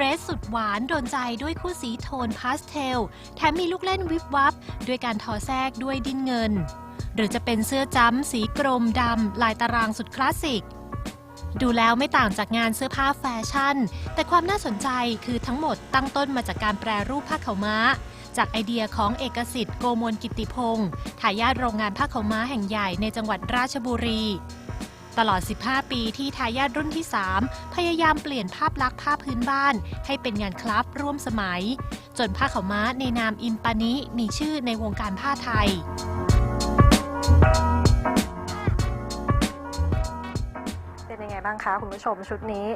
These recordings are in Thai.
รสสุดหวานโดนใจด้วยคู่สีโทนพาสเทล แถมมีลูกเล่นวิบวับ ด้วยการทอแทรกด้วยดินเงิน หรือจะเป็นเสื้อจ้ำสีกรมดำลายตารางสุดคลาสสิก ดูแล้วไม่ต่างจากงานเสื้อผ้าแฟชั่น แต่ความน่าสนใจคือทั้งหมดตั้งต้นมาจากการแปรรูปผ้าขาวม้า จากไอเดียของเอกสิทธิ์โกมลกิตติพงศ์ทายาทโรงงานผ้าขาวม้าแห่งใหญ่ในจังหวัดราชบุรี ตลอด 15 ปีที่ทายาทรุ่นที่ 3 พยายามเปลี่ยนภาพลักษณ์ผ้าพื้นบ้าน ให้เป็นงานคราฟร่วมสมัย จนผ้าขาวม้าในนามอิมปานิมีชื่อในวงการผ้าไทยเป็นยังไงบ้างคะคุณผู้ชมชุดนี้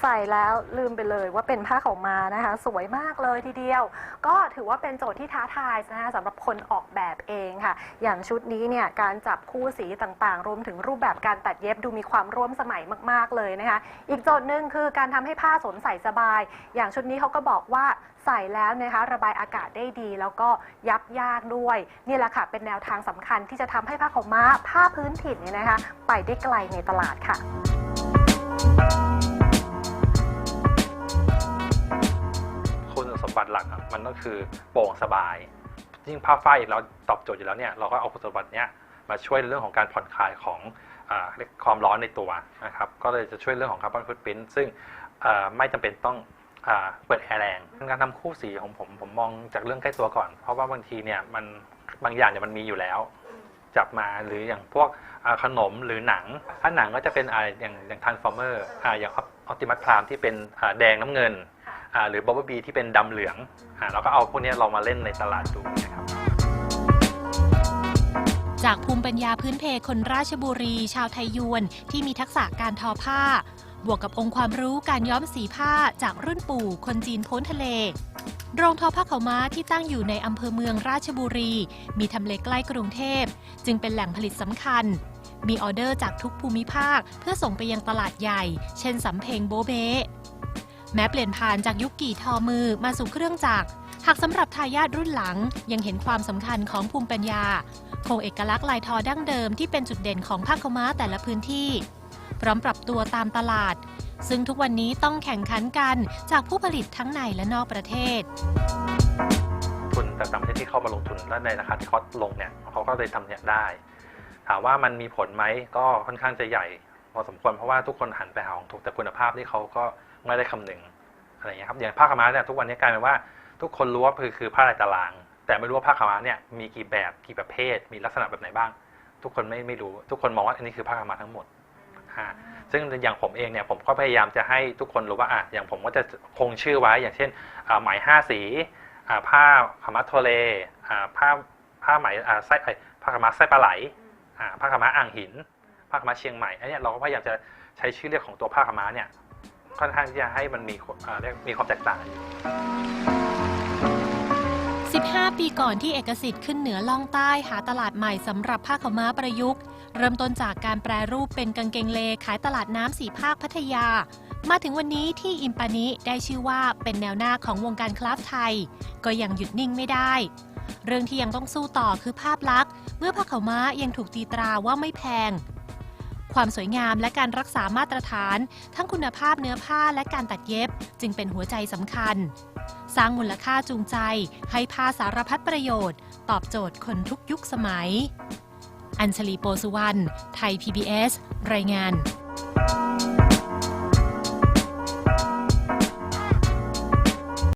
ใส่แล้วลืมไปเลยว่าเป็นผ้าขาวม้านะคะ สวยมากเลยทีเดียว ก็ถือว่าเป็นโจทย์ที่ท้าทายนะคะสำหรับคนออกแบบเองค่ะ อย่างชุดนี้เนี่ยการจับคู่สีต่างๆ รวมถึงรูปแบบการตัดเย็บดูมีความร่วมสมัยมาก ๆเลยนะคะ อีกโจทย์หนึ่งคือการทำให้ผ้าสวมใส่สบาย อย่างชุดนี้เขาก็บอกว่าใส่แล้วนะคะระบายอากาศได้ดี แล้วก็ยับยากด้วย นี่แหละค่ะ เป็นแนวทางสำคัญที่จะทำให้ผ้าขาวม้าผ้าพื้นถิ่นเนี่ยนะคะ ไปได้ไกลในตลาดค่ะ สมบัติหลักอะมันก็คือโปร่งสบาย ยิ่งผ้าฝ้ายเราตอบโจทย์อยู่แล้วเนี่ยเราก็เอาคุณสมบัติเนี้ยมาช่วยเรื่องของการผ่อนคลายของอความร้อนในตัวนะครับก็เลยจะช่วยเรื่องของคาร์บอนฟุตพิ้นซึ่งไม่จำเป็นต้องอเปิดแอร์แรงการทำคู่สีของผมผมมองจากเรื่องใกล้ตัวก่อน เพราะว่าบางทีเนี่ยมันบางอย่างเนี่ยมันมีอยู่แล้วจับมาหรืออย่างพวกขนมหรือหนัง ถ้าหนังก็จะเป็นอ่าอย่างอย่างทันฟอร์เมอร์อย่างออติมัสพรามที่เป็นแดงน้ำเงิน หรือบับเบิลบีที่เป็นดำเหลืองอ่าเราก็เอาพวกนี้เรามาเล่นในตลาดดูนะครับจากภูมิปัญญาพื้นเพคนราชบุรี ชาวไทยยวน ที่มีทักษะการทอผ้า บวกกับองค์ความรู้การย้อมสีผ้าจากรุ่นปู่คนจีนพ้นทะเล โรงทอผ้าเขาม้าที่ตั้งอยู่ในอำเภอเมืองราชบุรี มีทำเลใกล้กรุงเทพ จึงเป็นแหล่งผลิตสำคัญ มีออเดอร์จากทุกภูมิภาคเพื่อส่งไปยังตลาดใหญ่ เช่นสำเพ็งโบเบ แม้เปลี่ยนผ่านจากยุคกี่ทอมือมาสู่เครื่องจักร หากสำหรับทายาทรุ่นหลังยังเห็นความสำคัญของภูมิปัญญา คงเอกลักษณ์ลายทอดั้งเดิมที่เป็นจุดเด่นของผ้าขาวม้าแต่ละพื้นที่ พร้อมปรับตัวตามตลาด ซึ่งทุกวันนี้ต้องแข่งขันกันจากผู้ผลิตทั้งในและนอกประเทศทุนต่างประเทศที่เข้ามาลงทุนและในราคาที่เขาลงเนี่ยเขาก็เลยทำเนี่ยได้ ถามว่ามันมีผลไหมก็ค่อนข้างจะใหญ่ พอสมควรเพราะว่าทุกคนหันไปหาของถูกแต่คุณภาพที่เขาก็ไม่ได้คำนึงอะไรอย่างเงี้ยครับอย่างผ้าขาวม้าเนี่ยทุกวันนี้กลายเป็นว่าทุกคนรู้ว่าคือคือผ้าลายตาราง แต่ไม่รู้ว่าผ้าขาวม้าเนี่ยมีกี่แบบกี่ประเภท มีลักษณะแบบไหนบ้าง ทุกคนไม่ไม่รู้ ทุกคนมองว่าอันนี้คือผ้าขาวม้าทั้งหมดอ่าซึ่งอย่างผมเองเนี่ยผมก็พยายามจะให้ทุกคนรู้ว่าอะอย่างผมก็จะคงชื่อไว้อย่างเช่นอ่าไหมห้าสีอ่าผ้าขาวม้าโทเลอ่าผ้าผ้าไหมอ่าไส้เอ้ยผ้าขาวม้าไส้ปลาไหลอ่าผ้าขาวม้าอ่างหิน ผ้าขม้าเชียงใหม่อันเนี้ยเราก็พยายามจะใช้ชื่อเรียกของตัวผ้าขม้าเนี่ยค่อนข้างที่จะให้มันมีเรียกมีความแตกต่าง15 ปีก่อนที่เอกสิทธิ์ขึ้นเหนือล่องใต้หาตลาดใหม่สำหรับผ้าขม้าประยุกต์ เริ่มต้นจากการแปรรูปเป็นกางเกงเลขายตลาดน้ำสีภาคพัทยา มาถึงวันนี้ที่อิมปานิได้ชื่อว่าเป็นแนวหน้าของวงการคราฟไทย ก็ยังหยุดนิ่งไม่ได้ เรื่องที่ยังต้องสู้ต่อคือภาพลักษณ์ เมื่อผ้าขาม้ายังถูกตีตราว่าไม่แพง ความสวยงามและการรักษามาตรฐาน ทั้งคุณภาพเนื้อผ้าและการตัดเย็บ จึงเป็นหัวใจสำคัญ สร้างมูลค่าจูงใจ ให้ผ้าสารพัดประโยชน์ ตอบโจทย์คนทุกยุคสมัย อัญชลีโปสุวรรณไทย PBS รายงาน